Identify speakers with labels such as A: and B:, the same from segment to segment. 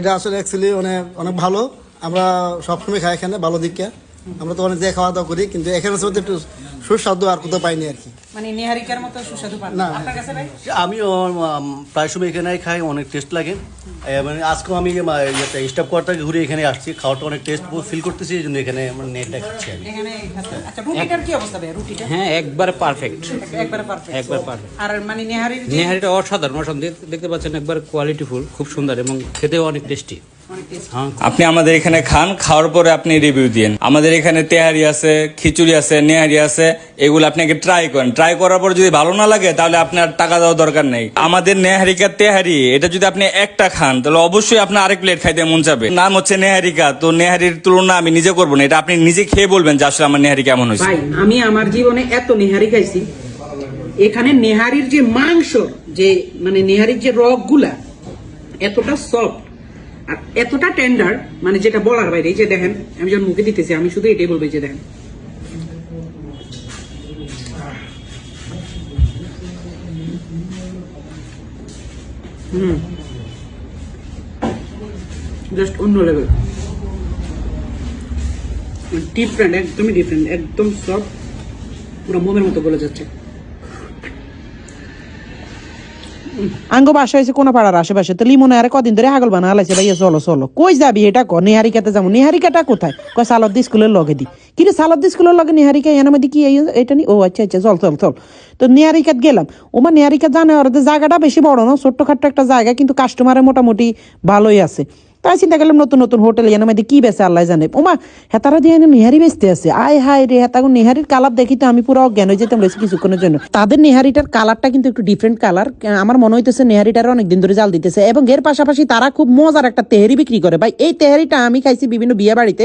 A: এটা আসলে অ্যাকচুয়ালি অনেক অনেক ভালো। আমরা সবসময় খাই এখানে, ভালো দিকে। আমরা তো অনেক জায়গায় খাওয়া দাওয়া করি, কিন্তু এখানে একটু সুস্বাদু আর কোথাও পাইনি আর কি।
B: মানে নেহারিকার মতো সুস্বাদু পান। আপনার কাছে ভাই?
C: আমিও প্রায় সময় এখানে খাই অনেক টেস্ট লাগে। মানে আজকেও আমি স্টাফ কোয়ার্টার ঘুরে এখানে আসছি খাওয়াটা অনেক টেস্ট ফিল করতেছি এই জন্য এখানে নেটটা খাচ্ছি আমি।
B: এখানে আচ্ছা রুটিটার কি অবস্থা ভাই? রুটিটা?
D: হ্যাঁ একবার পারফেক্ট
B: একবারে পারফেক্ট
D: একবার।
B: আর মানে নেহারির যে
D: নেহারিটা অসাধারণ অসাধারণ। দেখতে পাচ্ছেন একবার কোয়ালিটিফুল খুব সুন্দর এবং খেতেও অনেক টেস্টি
E: আপনি আমাদের এখানে খান, খাওয়ার পরে আপনি রিভিউ দিন আমাদের এখানে তেহারি আছে, খিচুড়ি আছে, নেহারি আছে, এগুলো আপনাকে ট্রাই করেন। ট্রাই করার পর যদি ভালো না লাগে, তাহলে আপনার টাকা দেওয়ার দরকার নেই। আমাদের নেহারিকা তেহারি, এটা যদি আপনি একটা খান, তাহলে অবশ্যই আপনার আরেক প্লেট খাইতে মন যাবে নাম হচ্ছে নেহারিকা তো নেহারির তুলনা আমি নিজে করব না, এটা আপনি নিজে খেয়ে বলবেন যে আসলে আমার নেহারি কেমন হয়েছে।
B: আমি আমার জীবনে এত নেহারি খাইছি। এখানে নেহারির যে মাংস, যে মানে নেহারির যে রকগুলা এতটা সফট এতটা টেন্ডার মানে যেটা বলার বাইরে যে দেখেন, আমি যখন মুখে দিতেছি, আমি শুধু এটাই বলব যে দেখেন। হুম। জাস্ট অন্য লেভেল ডিফারেন্ট একদমই ডিফারেন্ট একদম সব পুরো মোমের মতো বলে যাচ্ছে।
F: আঙ্গ বাসা হয়েছে কোনো পাড়ার আশেপাশে। তো লিমনে আরে কদিন ধরে হাগল বানা হালাইছে ভাইয়া, চলো চলো। কই যাবি এটা ক? নিহারিকাতে যাব। নিহারিকাটা কোথায়? কয়, সালদ্দি স্কুলের লগে দি। কিন্তু সালদ্দি স্কুলের লগে নিহারিকা এর মধ্যে কি এটা নি? ও আচ্ছা আচ্ছা চল চল চল। তো নিহারিকাত গেলাম। ওমা, নিহারিকা জানে ওর জায়গাটা বেশি বড় না, ছোট্টখাট্ট একটা জায়গা, কিন্তু কাস্টমারের মোটামুটি ভালোই আছে। তাই চিন্তা করলাম নতুন নতুন হোটেল এর মধ্যে কি বেছে আল্লাহ জানে। ওমা হেতারা দিয়ে এনে নিহারি বেচতে আছে। আয় হায় রে, হেতাগো নিহারির কালার দেখি তো আমি পুরো অজ্ঞান হয়ে যেতাম রয়েছে কিছুক্ষণের জন্য। তাদের নেহারিটার কালারটা কিন্তু একটু ডিফারেন্ট কালার আমার মনে হইতেছে নেহারিটার অনেকদিন ধরে জাল দিতেছে। এবং এর পাশাপাশি তারা খুব মজার একটা তেহারি বিক্রি করে। ভাই, এই তেহারিটা আমি খাইছি বিভিন্ন বিয়ে বাড়িতে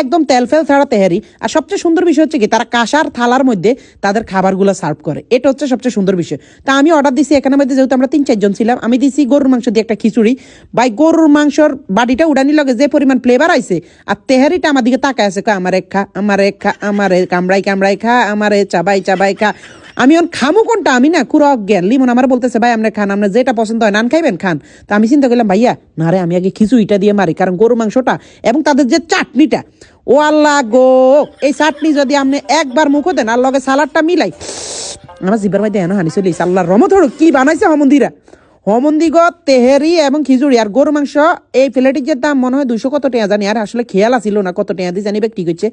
F: একদম তেল ফেল ছাড়া তেহারি। আর সবচেয়ে সুন্দর বিষয় হচ্ছে কি, তারা কাঁসার থালার মধ্যে তাদের খাবারগুলো সার্ভ করে। এটা হচ্ছে সবচেয়ে সুন্দর বিষয়। তা আমি অর্ডার দিছি এখানের মধ্যে যেহেতু আমরা তিন চারজন ছিলাম। আমি দিছি গরুর মাংস দিয়ে একটা খিচুড়ি। ভাই, গরুর মাংসর বাড়িটা উড়ানি লগে যে পরিমাণ ফ্লেভার আইছে, আর তেহারিটা আমার দিকে তাকায় আছে আমার এক খা, আমার খা, আমার কামড়াই কামড়াই খা, আমার চাবাই চাবাই খা। আমি এখন খামু কোনটা? আমি না খুব অজ্ঞান। লিমন আমার বলতেছে, ভাই, আপনি খান আপনার যেটা পছন্দ হয় নান খাইবেন, খান। তা আমি চিন্তা করলাম, ভাইয়া, না রে, আমি আগে খিচুড়িটা দিয়ে মারি, কারণ গরু মাংসটা এবং তাদের যে চাটনিটা, ও আল্লাহ গো, এই চাটনি যদি আপনি একবার মুখো দেন, আর লগে সালাডটা মিলাই, আমার জিবার মধ্যে এনে হানি চলিস আল্লাহর রমত কি বানাইছে হমন্দিরা হমন্দিগত তেহেরি এবং খিচুড়ি। আর গরু মাংস, এই প্লেটের যে দাম, মনে হয় দুশো কত টাকা জানি। আর আসলে খেয়াল আসিল না কত টাকা দিয়ে জানি ঠিক করছে।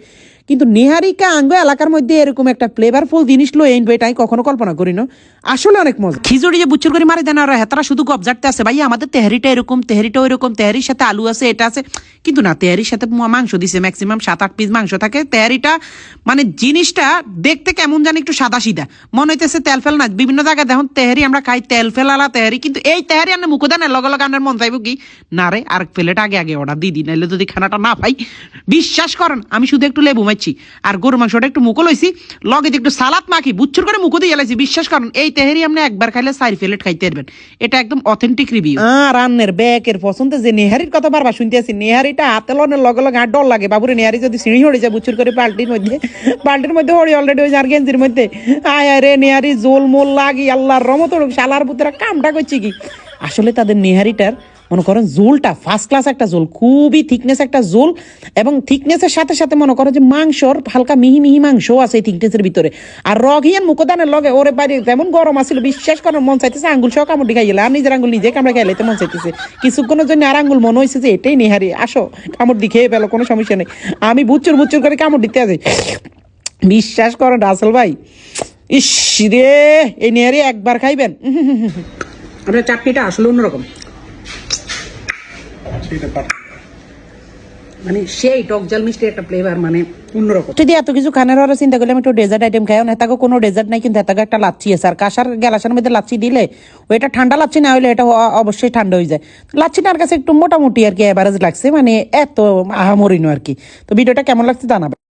F: কিন্তু নেহারিকা আঙ্গ এলাকার মধ্যে এরকম একটা ফ্লেভারফুল জিনিস লো এই এটা আমি কখনো কল্পনা করি না আসলে অনেক মজা। খিচুড়ি যে বুচ্চুর করে মারি দেন, আর হেতারা শুধু গবজাটতে আছে। ভাই, আমাদের তেহারিটা এরকম, তেহারিটাও এরকম, তেহারির সাথে আলু আছে, এটা আছে। কিন্তু না, তেহারির সাথে মাংস দিছে ম্যাক্সিমাম সাত আট পিস মাংস থাকে। তেহারিটা মানে জিনিসটা দেখতে কেমন জানি একটু সাদা সিধা। মনে হইতেছে তেল ফেল না বিভিন্ন জায়গায় দেখুন, তেহারি আমরা খাই, তেল ফেলালা তেহারি, কিন্তু এই তেহারি আমরা মুখে দেন লগে লগে আপনার মন চাইব কি? না রে, আর প্লেট আগে আগে অর্ডার দিদি নাইলে যদি খানাটা না পাই। বিশ্বাস করেন, আমি শুধু একটু লেবু মারছি আর গরু মাংসটা একটু মুখো লইছি, লগে একটু সালাদ মাখি, বুচ্ছুর করে মুখো দিয়ে লাইছি বিশ্বাস করেন, এই তেহারি আপনি একবার খাইলে চার প্লেট খাইতে পারবেন। এটা একদম অথেন্টিক রিভিউ আর রান্নের ব্যাকের পছন্দ যে নেহারির কথা বারবার শুনতে আছি, নেহারিটা হাতে লনের লগে লগে আর ডর লাগে। বাবুরে, নেহারি যদি সিঁড়ি হড়ে যায় বুচ্ছুর করে পাল্টির মধ্যে পাল্টির মধ্যে হড়ি অলরেডি হয়ে যায় আর গেঞ্জির মধ্যে। আয় রে, নেহারি জোল মোল লাগি, আল্লাহর রমত হড়ুক শালার পুতরা কামটা করছে কি? আসলে তাদের নেহারিটার, মনে করেন জোলটা ফার্স্ট ক্লাস একটা জোল খুবই থিকনেস একটা জোল এবং থিকনেসের সাথে সাথে মনে করেন যে মাংসর হালকা মিহি মিহি মাংস আছে এই থিকনেসের ভিতরে। আর রগিয়ান মুখদানের লগে, ওরে বাইরে যেমন গরম আছিল, বিশ্বাস করার মন চাইতেছে আঙ্গুল সহ কামড় খাই গেলে আর নিজের আঙ্গুল নিজে কামড়ে খাইলে মন চাইতেছে। কিছুক্ষণের জন্য আর আঙ্গুল মনে হয়েছে যে এটাই নেহারি। আসো, কামড় খেয়ে পেল কোনো সমস্যা নেই। আমি বুচ্চুর বুচ্চুর করে কামড় দিতে আছি বিশ্বাস করেন, রাসেল ভাই। ইস রে, এই নেহারি একবার খাইবেন।
B: আপনার চাটনিটা আসলে অন্যরকম। মানে মানে
F: এত কিছু চিন্তা করলে ডেজার্ট আইটেম খাই। না কোনো ডেজার্ট নাই, কিন্তু একটা লাচ্ছি আছে। আর কাঁসার লাচ্ছি দিলে ওইটা ঠান্ডা লাচ্ছি না হলে এটা অবশ্যই ঠান্ডা হয়ে যায়। লাচ্ছিটা আর কাছে একটু মোটামুটি আর কি এভারেজ লাগছে। মানে এত আহামরিনো আর কি। তো ভিডিওটা কেমন লাগছে জানাবে